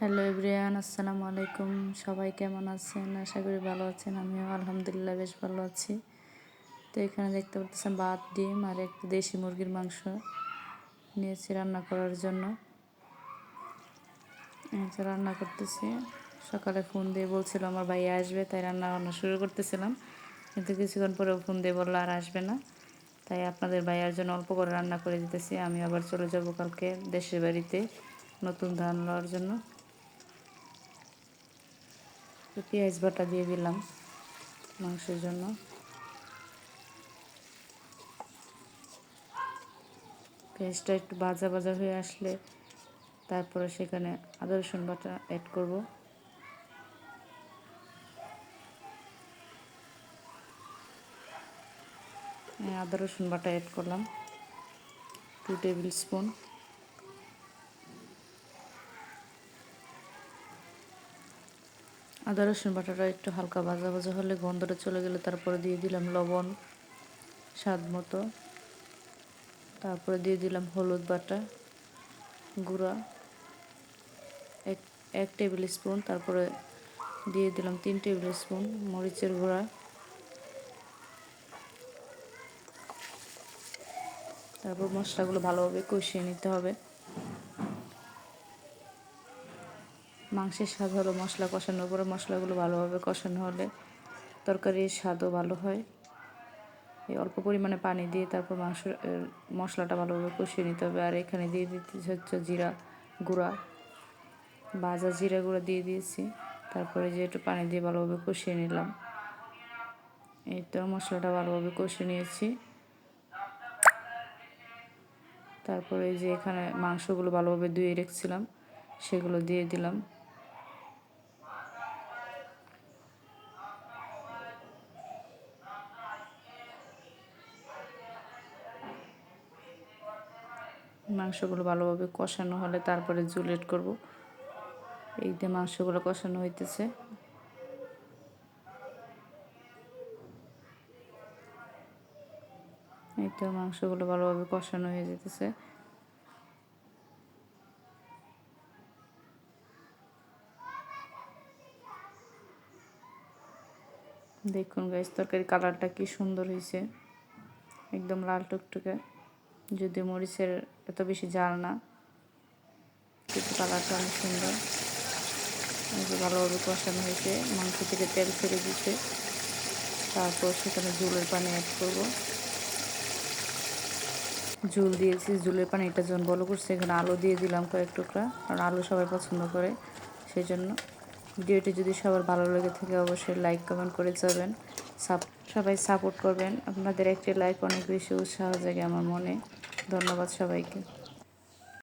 Hello everyone আসসালামু আলাইকুম। সবাই কেমন আছেন? আশা করি ভালো আছেন। আমিও আলহামদুলিল্লাহ বেশ ভালো আছি। তো এখানে দেখতে পাচ্ছেন ভাত, ডিম আর একটা দেশি মুরগির মাংস নিয়েছি রান্না করার জন্য। রান্না করতেছি। সকালে ফোন দিয়ে বলছিল আমার ভাই আসবে, তাই রান্না বান্না শুরু করতেছিলাম। কিন্তু কিছুক্ষণ পরেও ফোন দিয়ে বলল আর আসবে না। তাই আপনাদের ভাইয়ার জন্য অল্প করে রান্না করে দিতেছি। আমি আবার চলে যাব কালকে দেশের বাড়িতে নতুন ধান লওয়ার জন্য। পেঁয়াজ বাটা দিয়ে দিলাম মাংসের জন্য। পেঁয়াজটা একটু ভাজা ভাজা হয়ে আসলে তারপরে সেখানে আদা রসুন বাটা অ্যাড করব। আদা রসুন বাটা অ্যাড করলাম। টু টেবিল স্পুন আদা, রসুন বাটাটা একটু হালকা ভাজা ভাজা হলে গন্ধটা চলে গেলে তারপরে দিয়ে দিলাম লবণ, স্বাদ মতো। তারপরে দিয়ে দিলাম হলুদ বাটা গুঁড়া, এক এক টেবিল স্পুন। তারপরে দিয়ে দিলাম তিন টেবিল স্পুন মরিচের গুঁড়া। তারপর মশলাগুলো ভালোভাবে কষিয়ে নিতে হবে। মাংসের স্বাদ হলো মশলা কষানোর পরে মশলাগুলো ভালোভাবে কষানো হলে তরকারির স্বাদও ভালো হয়। এই অল্প পরিমাণে পানি দিয়ে তারপর মাংস মশলাটা ভালোভাবে কষিয়ে নিতে হবে। আর এখানে দিয়ে দিতে হচ্ছে জিরা গুঁড়া, ভাজা জিরা গুঁড়া দিয়ে দিয়েছি। তারপরে যে একটু পানি দিয়ে ভালোভাবে কষিয়ে নিলাম। এই তো মশলাটা ভালোভাবে কষিয়ে নিয়েছি। তারপরে যে এখানে মাংসগুলো ভালোভাবে ধুয়ে রেখেছিলাম, সেগুলো দিয়ে দিলাম। মাংসগুলো ভালোভাবে কষানো হলে তারপরে জুলেট করব। এই দিয়ে মাংসগুলো কষানো হইতেছে। এই তো মাংসগুলো ভালোভাবে কষানো হয়ে যেতেছে। দেখুন গাইস তরকারি কালারটা কি সুন্দর হয়েছে একদম লাল টুকটুকে। যদি মরিচের এত বেশি জাল না কিন্তু কালারটা অনেক সুন্দর। ভালোভাবে কষানো হয়েছে, মাংস থেকে তেল ছেড়ে দিচ্ছে তারপর সেখানে জুলের পানি অ্যাড করব। জুল দিয়েছি জুলের পানি এটা যখন বলো করছে, এখানে আলু দিয়ে দিলাম কয়েক টুকরা। কারণ আলু সবাই পছন্দ করে সেই জন্য ভিডিওটি যদি সবার ভালো লেগে থাকে, অবশ্যই লাইক কমেন্ট করে যাবেন। সবাই সাপোর্ট করবেন। আপনাদের একটি লাইক অনেক বেশি উৎসাহ জাগে আমার মনে। ধন্যবাদ সবাইকে।